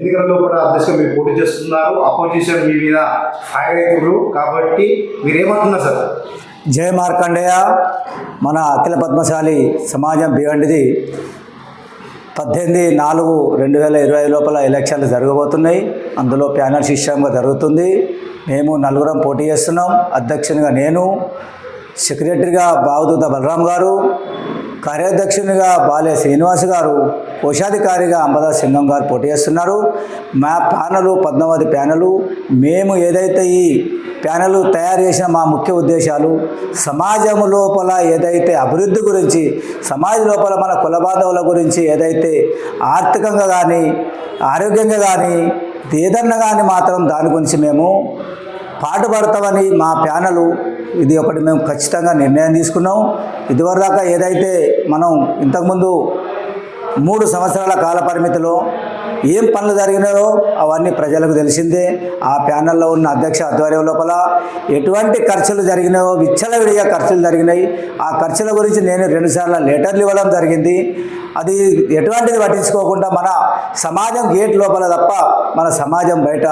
ఎన్నికలలో కూడా అధ్యక్షులు మీరు పోటీ చేస్తున్నారు. అపోజిషన్ మీ మీద ఫైర్ కాబట్టి మీరేమంటున్నారు సార్? జయ మార్కండేయ. మన అఖిల పద్మశాలి సమాజం బివండిది పద్దెనిమిది నాలుగు రెండు వేల ఇరవై లోపల ఎలక్షన్లు జరగబోతున్నాయి. అందులో ప్యానల్ సిస్టమ్గా జరుగుతుంది. మేము నలుగురం పోటీ చేస్తున్నాం. అధ్యక్షునిగా నేను సెక్రటరీగా బావదూత బలరాం గారు కార్యాధ్యక్షునిగా బాలే శ్రీనివాస్ గారు కోశాధికారిగా అంబదా సింగం గారు పోటీ చేస్తున్నారు. మా ప్యానలు పద్మావతి ప్యానలు మేము ఏదైతే ఈ ప్యానెల్ తయారు చేసిన మా ముఖ్య ఉద్దేశాలు సమాజం లోపల ఏదైతే అభివృద్ధి గురించి సమాజ లోపల మన కుల బాంధవుల గురించి ఏదైతే ఆర్థికంగా కానీ ఆరోగ్యంగా కానీ ఏదన్నా కానీ మాత్రం దాని గురించి మేము పాటుపడతామని మా ప్యానలు ఇది ఒకటి మేము ఖచ్చితంగా నిర్ణయం తీసుకున్నాం. ఇదివరదాకా ఏదైతే మనం ఇంతకుముందు మూడు సంవత్సరాల కాల పరిమితిలో ఏం పనులు జరిగినాయో అవన్నీ ప్రజలకు తెలిసిందే. ఆ ప్యానల్లో ఉన్న అధ్యక్ష ఆధ్వర్యం లోపల ఎటువంటి ఖర్చులు జరిగినాయో విచ్చలవిడిగా ఖర్చులు జరిగినాయి. ఆ ఖర్చుల గురించి నేను రెండుసార్లు లెటర్లు ఇవ్వడం జరిగింది. అది ఎటువంటిది పట్టించుకోకుండా మన సమాజం గేట్ లోపల తప్ప మన సమాజం బయట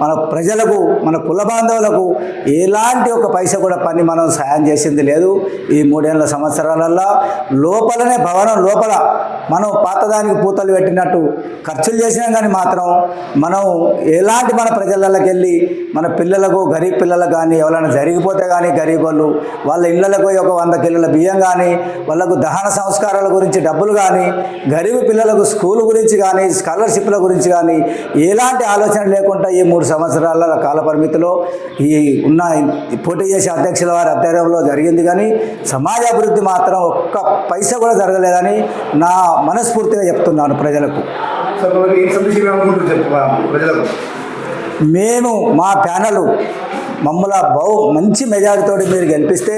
మన ప్రజలకు మన కుల బాంధవులకు ఎలాంటి ఒక పైస కూడా పని మనం సాయం చేసింది లేదు ఈ మూడేళ్ళ సంవత్సరాలల్లో. లోపలనే భవనం లోపల మనం పాతదానికి పూతలు పెట్టినట్టు ఖర్చులు చేసినా కానీ మాత్రం మనం ఎలాంటి మన ప్రజలకి వెళ్ళి మన పిల్లలకు గరీబ్ పిల్లలకు కానీ ఎవరైనా జరిగిపోతే కానీ గరీబ్ వాళ్ళు వాళ్ళ ఇళ్ళలకు ఒక వంద కిలోల బియ్యం కానీ వాళ్ళకు దహన సంస్కారాల గురించి డబ్బులు కానీ గరీబ్ పిల్లలకు స్కూల్ గురించి కానీ స్కాలర్షిప్ల గురించి కానీ ఎలాంటి ఆలోచన లేకుండా ఈ మూడు సంవత్సరాల కాల పరిమితిలో ఈ ఉన్న పోటీ చేసే అధ్యక్షుల వారి ఆధ్వర్యంలో జరిగింది. కానీ సమాజ అభివృద్ధి మాత్రం ఒక్క పైసా కూడా జరగలేదని నా మనస్ఫూర్తిగా చెప్తున్నాను ప్రజలకు. ప్రజలకు? మేము మా ప్యానలు మమ్మల్ని బహు మంచి మెజారిటీతో మీరు గెలిపిస్తే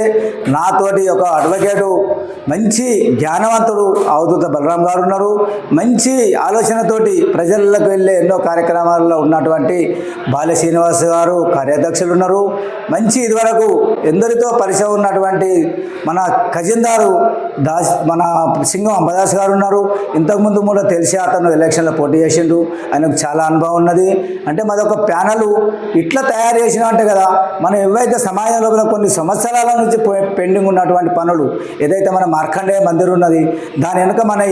నాతోటి ఒక అడ్వకేటు మంచి జ్ఞానవంతుడు అవధూత బలరాం గారు ఉన్నారు. మంచి ఆలోచనతోటి ప్రజలకు వెళ్ళే ఎన్నో కార్యక్రమాల్లో ఉన్నటువంటి బాల్య శ్రీనివాస్ గారు కార్యాధ్యక్షులు ఉన్నారు. మంచి ఇదివరకు ఎందరితో పరిచయం ఉన్నటువంటి మన ఖజిందారు దాస్ మన సింగం అంబదాస్ గారు ఉన్నారు. ఇంతకుముందు కూడా తెలిసి అతను ఎలక్షన్లో పోటీ చేసిండు. ఆయనకు చాలా అనుభవం ఉన్నది. అంటే మాదొక ప్యానల్ ఇట్లా తయారు చేసిన అంటే కదా మనం ఏవైతే సమాజంలో కొన్ని సంవత్సరాల నుంచి పెండింగ్ ఉన్నటువంటి పనులు ఏదైతే మన మార్కండేయ మందిర్ ఉన్నది దాని వెనుక మన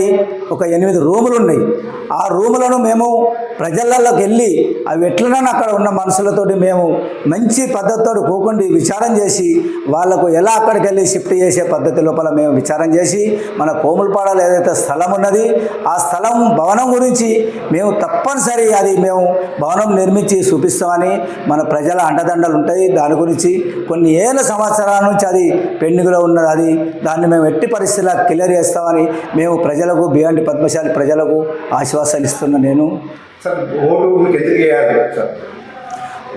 ఒక ఎనిమిది రూములు ఉన్నాయి. ఆ రూములను మేము ప్రజలలోకి వెళ్ళి అవి ఎట్లనైనా అక్కడ ఉన్న మనుషులతోటి మేము మంచి పద్ధతితో కూకుండి విచారం చేసి వాళ్ళకు ఎలా అక్కడికి వెళ్ళి షిఫ్ట్ చేసే పద్ధతి లోపల మేము విచారం చేసి మన కోములపాడలో ఏదైతే స్థలం ఉన్నది ఆ స్థలం భవనం గురించి మేము తప్పనిసరి అది మేము భవనం నిర్మించి చూపిస్తామని మన ప్రజల అండదండలు ఉంటాయి. దాని గురించి కొన్ని ఏళ్ళ సంవత్సరాల నుంచి అది పెండింగ్లో ఉన్నది. అది దాన్ని మేము ఎట్టి పరిస్థితుల్లో క్లియర్ చేస్తామని మేము ప్రజలకు బియాండి పద్మశాలి ప్రజలకు ఆశ్వాసాలు ఇస్తున్నా నేను. సార్ ఓటు ఎందుకు వేయాలి సార్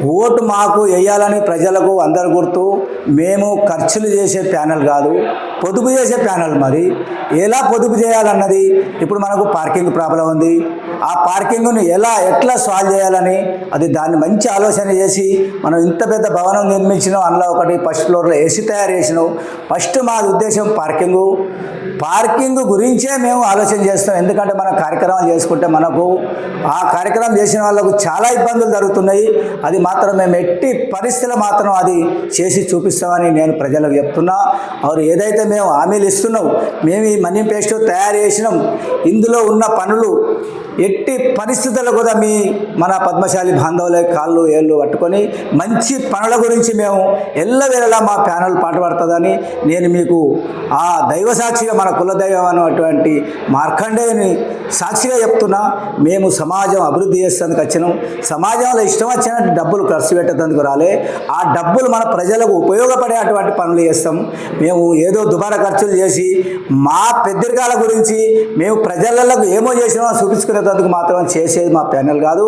ఓటు మాకు వేయాలని ప్రజలకు అందరు గుర్తు మేము ఖర్చులు చేసే ప్యానల్ కాదు పొదుపు చేసే ప్యానల్ మరి. ఎలా పొదుపు చేయాలన్నది ఇప్పుడు మనకు పార్కింగ్ ప్రాబ్లం ఉంది. ఆ పార్కింగ్ను ఎలా ఎట్లా సాల్వ్ చేయాలని అది దాన్ని మంచి ఆలోచన చేసి మనం ఇంత పెద్ద భవనం నిర్మించినాం అందులో ఒకటి ఫస్ట్ ఫ్లోర్లో ఏసీ తయారు చేసినాం. ఫస్ట్ మా ఉద్దేశం పార్కింగు. పార్కింగ్ గురించే మేము ఆలోచన చేస్తాం. ఎందుకంటే మనం కార్యక్రమాలు చేసుకుంటే మనకు ఆ కార్యక్రమం చేసిన వాళ్ళకు చాలా ఇబ్బందులు జరుగుతున్నాయి. అది మాత్రం మేము ఎట్టి పరిస్థితులు మాత్రం అది చేసి చూపిస్తామని నేను ప్రజలకు చెప్తున్నా. వారు ఏదైతే మేము హామీలు ఇస్తున్నాం మేము ఈ మనీ పేస్ట్ తయారు చేసినాం. ఇందులో ఉన్న పనులు ఎట్టి పరిస్థితుల్లో కూడా మీ మన పద్మశాలి బాంధవుల కాళ్ళు ఏళ్ళు పట్టుకొని మంచి పనుల గురించి మేము ఎల్లవేళలా మా ప్యానల్ పాటుపడుతుందని నేను మీకు ఆ దైవ సాక్షిగా మన కులదైవం అనేటువంటి మార్కండేయుని సాక్షిగా చెప్తున్నా. మేము సమాజం అభివృద్ధి చేసేందుకు వచ్చినాం. సమాజంలో ఇష్టం వచ్చినట్టు డబ్బులు ఖర్చు పెట్టేందుకు రాలే. ఆ డబ్బులు మన ప్రజలకు ఉపయోగపడే అటువంటి పనులు చేస్తాం. మేము ఏదో దుబారా ఖర్చులు చేసి మా పెద్దరికాల గురించి మేము ప్రజలకు ఏమో చేసినా చూపించుకునేందుకు మాత్రం చేసేది మా ప్యానెల్ కాదు.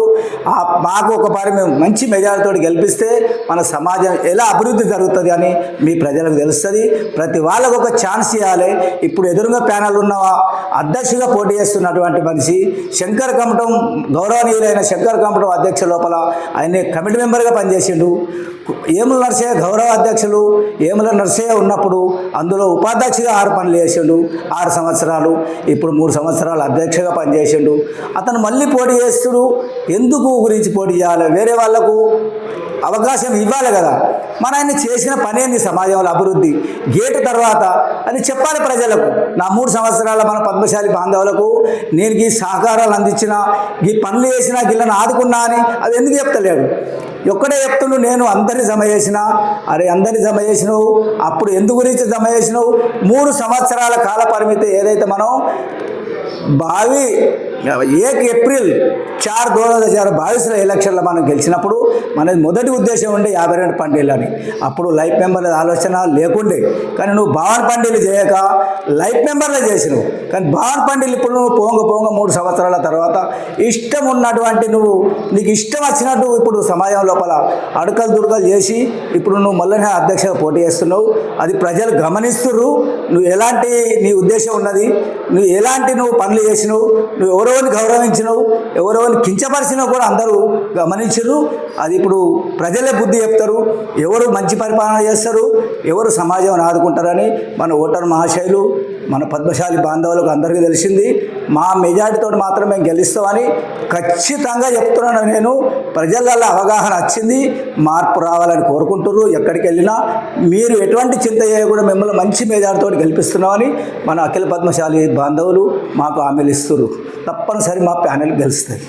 మాకు ఒకసారి మేము మంచి మెజారిటీతో గెలిపిస్తే మన సమాజం ఎలా అభివృద్ధి జరుగుతుంది అని మీ ప్రజలకు తెలుస్తుంది. ప్రతి వాళ్ళకు ఒక ఛాన్స్ ఇవ్వాలి. ఇప్పుడు ఎదురుగా ప్యానల్ ఉన్న అధ్యక్షుగా పోటీ చేస్తున్నటువంటి మనిషి శంకర్ కమటం గౌరవనీయులైన శంకర్ కమటం అధ్యక్ష లోపల ఆయన కమిటీ మెంబర్గా పనిచేసిండు. ఏముల నర్సయ్య గౌరవ అధ్యక్షులు ఏముల నర్సయ్య ఉన్నప్పుడు అందులో ఉపాధ్యక్షుగా ఆరు పనులు చేసిండు. ఆరు సంవత్సరాలు ఇప్పుడు మూడు సంవత్సరాలు అధ్యక్షగా పనిచేసిండు. అతను మళ్ళీ పోటీ చేస్తుడు. ఎందుకు గురించి పోటీ చేయాలి? వేరే వాళ్ళకు అవకాశం ఇవ్వాలి కదా. మన ఆయన చేసిన పని ఏంది? సమాజంలో అభివృద్ధి. గేటు తర్వాత అని చెప్పాలి ప్రజలకు. నా మూడు సంవత్సరాల మన పద్మశాలి బాంధవులకు నేను ఈ సహకారాలు అందించిన ఈ పనులు చేసిన గిళ్ళను ఆదుకున్నా అని అది ఎందుకు చెప్తలేడు? ఒక్కడే చెప్తుండు నేను అందరిని జమ చేసిన. అరే అందరిని జమ చేసినావు? అప్పుడు ఎందు గురించి జమ చేసినావు? మూడు సంవత్సరాల కాల పరిమితి ఏదైతే మనం బావి ఏక్ ఏప్రిల్ చార్ దో హజార్ బావిస్లో ఎలక్షన్లో మనం గెలిచినప్పుడు మన మొదటి ఉద్దేశం ఉండే యాభై రెండు పండిళ్ళు అని అప్పుడు లైఫ్ మెంబర్ల ఆలోచన లేకుండే. కానీ నువ్వు భావన పండిలు చేయక లైఫ్ మెంబర్లో చేసినావు. కానీ భావన పండిలు ఇప్పుడు నువ్వు పోంగ పోంగ మూడు సంవత్సరాల తర్వాత ఇష్టం ఉన్నటువంటి నువ్వు నీకు ఇష్టం వచ్చినట్టు ఇప్పుడు సమాజం లోపల అడకలు దుర్గలు చేసి ఇప్పుడు నువ్వు మళ్ళీ అధ్యక్షగా పోటీ చేస్తున్నావు. అది ప్రజలు గమనిస్తున్నారు నువ్వు ఎలాంటి నీ ఉద్దేశం ఉన్నది. నువ్వు ఎలాంటి నువ్వు పనులు చేసినావు. నువ్వు ఎవరెవరిని గౌరవించినావు ఎవరెవరిని కించపరిచినా కూడా అందరూ గమనించరు. అది ఇప్పుడు ప్రజలే బుద్ధి చెప్తారు. ఎవరు మంచి పరిపాలన చేస్తారు ఎవరు సమాజం ఆదుకుంటారని మన ఓటర్ మహాశైలు మన పద్మశాలి బాంధవులకు అందరికీ తెలిసింది. మా మెజార్టీతో మాత్రం మేము గెలుస్తామని ఖచ్చితంగా చెప్తున్నాను నేను. ప్రజలలో అవగాహన వచ్చింది మార్పు రావాలని కోరుకుంటున్నారు ఎక్కడికి వెళ్ళినా మీరు ఎటువంటి చింత చేయకుండా మిమ్మల్ని మంచి మెజార్టీతో గెలిపిస్తున్నామని మన అఖిల పద్మశాలి బాంధవులు మాకు హామీలు ఇస్తున్నారు తప్పనిసరి మా ప్యానెల్ గెలుస్తుంది